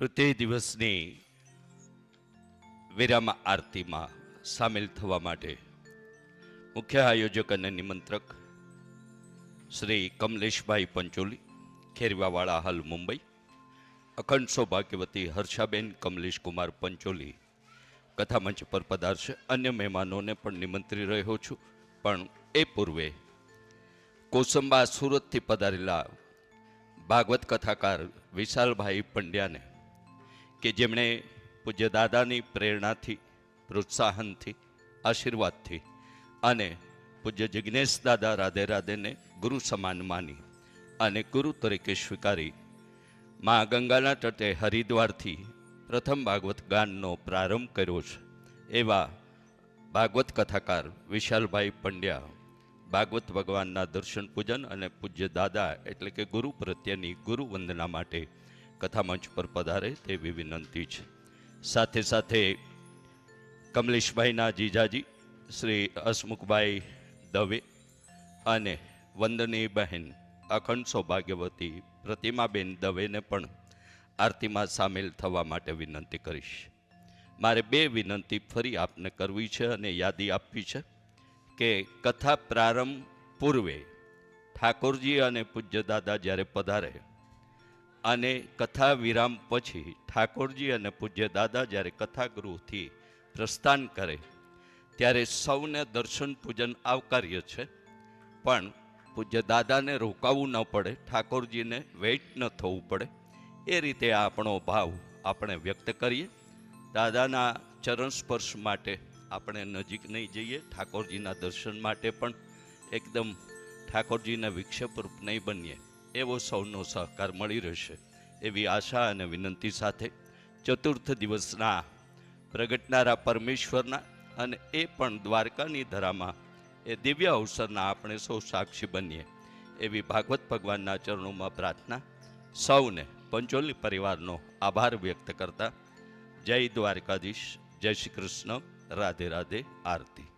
તૃતીય દિવસની વિરામ આરતીમાં સામેલ થવા માટે મુખ્ય આયોજક અને નિમંત્રક શ્રી કમલેશભાઈ પંચોલી, ખેરવાવાળા હાલ મુંબઈ, અખંડ સૌભાગ્યવતી હર્ષાબેન, કમલેશ કુમાર પંચોલી કથામંચ પર પધારશે. અન્ય મહેમાનોને પણ નિમંત્રી રહ્યો છું. પણ એ પૂર્વે કોસંબા સુરતથી પધારેલા ભાગવત કથાકાર વિશાલભાઈ પંડ્યાને કે જેમણે પૂજ્ય દાદાની પ્રેરણાથી, પ્રોત્સાહનથી, આશીર્વાદથી અને પૂજ્ય જિજ્ઞેશ દાદા રાધે રાધેને ગુરુ સમાન માની અને ગુરુ તરીકે સ્વીકારી. મા ગંગાના તટે હરિદ્વારથી પ્રથમ ભાગવત ગાનનો પ્રારંભ કર્યો છે. એવા ભાગવત કથાકાર વિશાલભાઈ પંડ્યા ભાગવત ભગવાનના દર્શન પૂજન અને પૂજ્ય દાદા એટલે કે ગુરુ પ્રત્યેની ગુરુ વંદના માટે કથામંચ પર પધારે તેવી વિનંતી છે. સાથે સાથે કમલેશભાઈના જીજાજી, શ્રી હસમુખભાઈ દવે અને વંદનીય બહેન અખંડ સૌભાગ્યવતી પ્રતિમાબેન દવેને પણ આરતીમાં સામેલ થવા માટે વિનંતી કરીશ. મારે બે વિનંતી ફરી આપને કરવી છે અને યાદી આપવી છે કે કથા પ્રારંભ પૂર્વે ઠાકોરજી અને પૂજ્ય દાદા જ્યારે પધારે અને કથા વિરામ પછી ઠાકોરજી અને પૂજ્ય દાદા જ્યારે કથાગૃહથી પ્રસ્થાન કરે, ત્યારે સૌને દર્શન પૂજન આવકાર્ય છે. પણ પૂજ્ય દાદાને રોકાવું ન પડે, ઠાકોરજીને વેઇટ ન થવું પડે. એ રીતે આપણો ભાવ આપણે વ્યક્ત કરીએ. દાદાના ચરણ સ્પર્શ માટે આપણે નજીક નહીં જઈએ, ઠાકોરજીના દર્શન માટે પણ એકદમ ઠાકોરજીના વિક્ષેપરૂપ નહીં બનીએ. એવો સૌનો સહકાર મળી રહેશે. એવી આશા અને વિનંતી સાથે ચતુર્થ દિવસના પ્રગટનારા પરમેશ્વરના અને એ પણ દ્વારકાની ધરામાં એ દિવ્ય અવસરના આપણે સૌ સાક્ષી બનીએ. એવી ભાગવત ભગવાનના ચરણોમાં પ્રાર્થના, સૌને પંચોલી પરિવારનો આભાર વ્યક્ત કરતા જય દ્વારકાધીશ, જય શ્રી કૃષ્ણ, રાધે રાધે, આરતી.